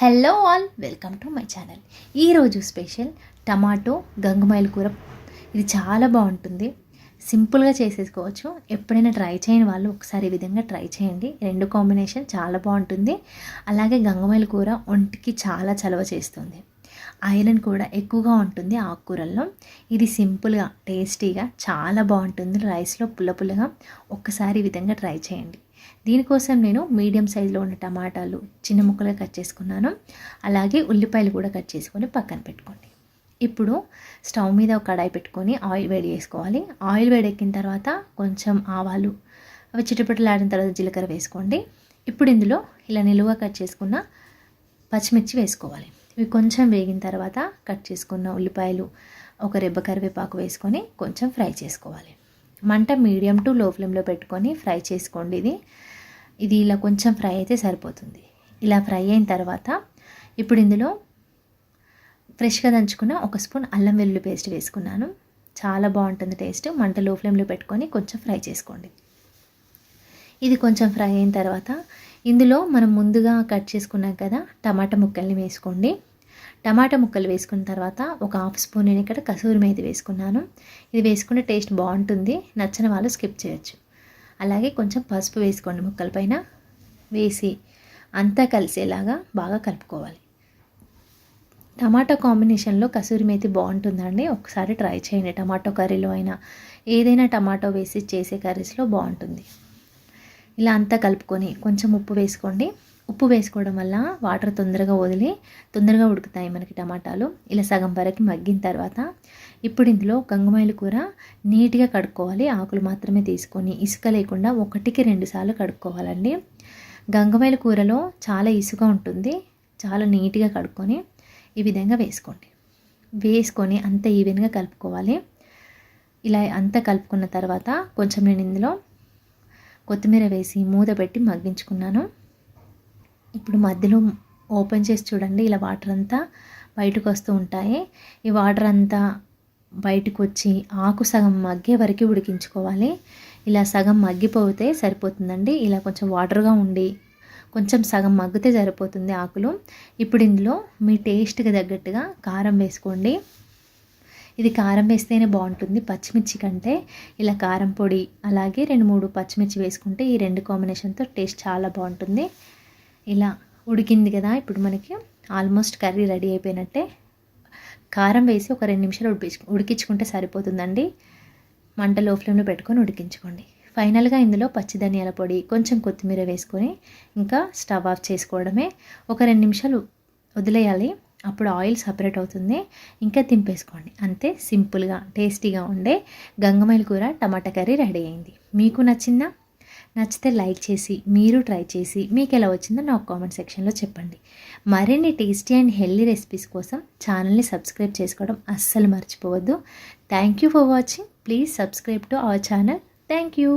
Hello all welcome to my channel ఈరోజు special tomato గంగమాయిల కూర. ఇది చాలా బాగుంటుంది. సింపుల్గా చేసేసుకోవచ్చు. ఎప్పుడైనా ట్రై చేయని వాళ్ళు ఒకసారి ఈ విధంగా ట్రై చేయండి. రెండు కాంబినేషన్ చాలా బాగుంటుంది. అలాగే గంగమాయిల కూర ఒంటికి చాలా చలవ చేస్తుంది. ఐరన్ కూడా ఎక్కువగా ఉంటుంది ఆకుకూరల్లో. ఇది సింపుల్గా టేస్టీగా చాలా బాగుంటుంది. రైస్లో పుల్ల పుల్లగా ఒక్కసారి ఈ విధంగా ట్రై చేయండి. దీనికోసం నేను మీడియం సైజులో ఉన్న టమాటాలు చిన్న ముక్కలుగా కట్ చేసుకున్నాను. అలాగే ఉల్లిపాయలు కూడా కట్ చేసుకొని పక్కన పెట్టుకోండి. ఇప్పుడు స్టవ్ మీద ఒక కడాయి పెట్టుకొని ఆయిల్ వేడి చేసుకోవాలి. ఆయిల్ వేడెక్కిన తర్వాత కొంచెం ఆవాలు అవి చిటపటలాడిన తర్వాత జీలకర్ర వేసుకోండి. ఇప్పుడు ఇందులో ఇలా నిలువ కట్ చేసుకున్న పచ్చిమిర్చి వేసుకోవాలి. ఇవి కొంచెం వేగిన తర్వాత కట్ చేసుకున్న ఉల్లిపాయలు ఒక రెబ్బ కరివేపాకు వేసుకొని కొంచెం ఫ్రై చేసుకోవాలి. మంట మీడియం టు లో ఫ్లేమ్లో పెట్టుకొని ఫ్రై చేసుకోండి ఇది. ఇది ఇలా కొంచెం ఫ్రై అయితే సరిపోతుంది. ఇలా ఫ్రై అయిన తర్వాత ఇప్పుడు ఇందులో ఫ్రెష్గా దంచుకున్న ఒక స్పూన్ అల్లం వెల్లుల్లి పేస్ట్ వేసుకున్నాను. చాలా బాగుంటుంది టేస్ట్. మంట లో ఫ్లేమ్లో పెట్టుకొని కొంచెం ఫ్రై చేసుకోండి. ఇది కొంచెం ఫ్రై అయిన తర్వాత ఇందులో మనం ముందుగా కట్ చేసుకున్నాం కదా టమాటా ముక్కల్ని వేసుకోండి. టమాటా ముక్కలు వేసుకున్న తర్వాత ఒక హాఫ్ స్పూన్ నేను ఇక్కడ కసూరి మేతి వేసుకున్నాను. ఇది వేసుకుంటే టేస్ట్ బాగుంటుంది. నచ్చిన వాళ్ళు స్కిప్ చేయొచ్చు. అలాగే కొంచెం పసుపు వేసుకోండి ముక్కల పైన. వేసి అంతా కలిసేలాగా బాగా కలుపుకోవాలి. టమాటా కాంబినేషన్లో కసూరి మేతి బాగుంటుందండి. ఒకసారి ట్రై చేయండి. టమాటో కర్రీలో అయినా ఏదైనా టమాటో వేసి చేసే కర్రీస్లో బాగుంటుంది. ఇలా అంతా కలుపుకొని కొంచెం ఉప్పు వేసుకోండి. ఉప్పు వేసుకోవడం వల్ల వాటర్ తొందరగా వదిలి తొందరగా ఉడుకుతాయి మనకి టమాటాలు. ఇలా సగం వరకు మగ్గిన తర్వాత ఇప్పుడు ఇందులో గంగమాయిల కూర నీట్గా కడుక్కోవాలి. ఆకులు మాత్రమే తీసుకొని ఇసుక లేకుండా ఒకటికి రెండు సార్లు కడుక్కోవాలండి. గంగమాయిల కూరలో చాలా ఇసుక ఉంటుంది. చాలా నీట్గా కడుక్కొని ఈ విధంగా వేసుకోండి. వేసుకొని అంత ఈవెన్గా కలుపుకోవాలి. ఇలా అంతా కలుపుకున్న తర్వాత కొంచెం నేను ఇందులో కొత్తిమీర వేసి మూత పెట్టి మగ్గించుకున్నాను. ఇప్పుడు మధ్యలో ఓపెన్ చేసి చూడండి ఇలా వాటర్ అంతా బయటకు వస్తూ ఉంటాయి. ఈ వాటర్ అంతా బయటకు వచ్చి ఆకు సగం మగ్గే వరకు ఉడికించుకోవాలి. ఇలా సగం మగ్గిపోతే సరిపోతుందండి. ఇలా కొంచెం వాటర్గా ఉండి కొంచెం సగం మగ్గితే సరిపోతుంది ఆకులు. ఇప్పుడు ఇందులో మీ టేస్ట్కి తగ్గట్టుగా కారం వేసుకోండి. ఇది కారం వేస్తేనే బాగుంటుంది. పచ్చిమిర్చి కంటే ఇలా కారం పొడి అలాగే రెండు మూడు పచ్చిమిర్చి వేసుకుంటే ఈ రెండు కాంబినేషన్తో టేస్ట్ చాలా బాగుంటుంది. ఇలా ఉడికింది కదా ఇప్పుడు మనకి ఆల్మోస్ట్ కర్రీ రెడీ అయిపోయినట్టే. కారం వేసి ఒక రెండు నిమిషాలు ఉడికి ఉడికించుకుంటే సరిపోతుందండి. మంట లో ఫ్లేమ్లో పెట్టుకొని ఉడికించుకోండి. ఫైనల్గా ఇందులో పచ్చి ధనియాల పొడి కొంచెం కొత్తిమీర వేసుకొని ఇంకా స్టవ్ ఆఫ్ చేసుకోవడమే. ఒక రెండు నిమిషాలు వదిలేయాలి. అప్పుడు ఆయిల్ సపరేట్ అవుతుంది. ఇంకా తింపేసుకోండి అంతే సింపుల్గా టేస్టీగా ఉండే గంగమైల కూర టమాటా కర్రీ రెడీ అయింది. మీకు నచ్చిందా? నచ్చితే లైక్ చేసి మీరు ట్రై చేసి మీకు ఎలా వచ్చిందో నాకు కామెంట్ సెక్షన్లో చెప్పండి. మరిన్ని టేస్టీ అండ్ హెల్దీ రెసిపీస్ కోసం ఛానల్ని సబ్స్క్రైబ్ చేసుకోవడం అస్సలు మర్చిపోవద్దు. Thank you for watching please subscribe to our channel thank you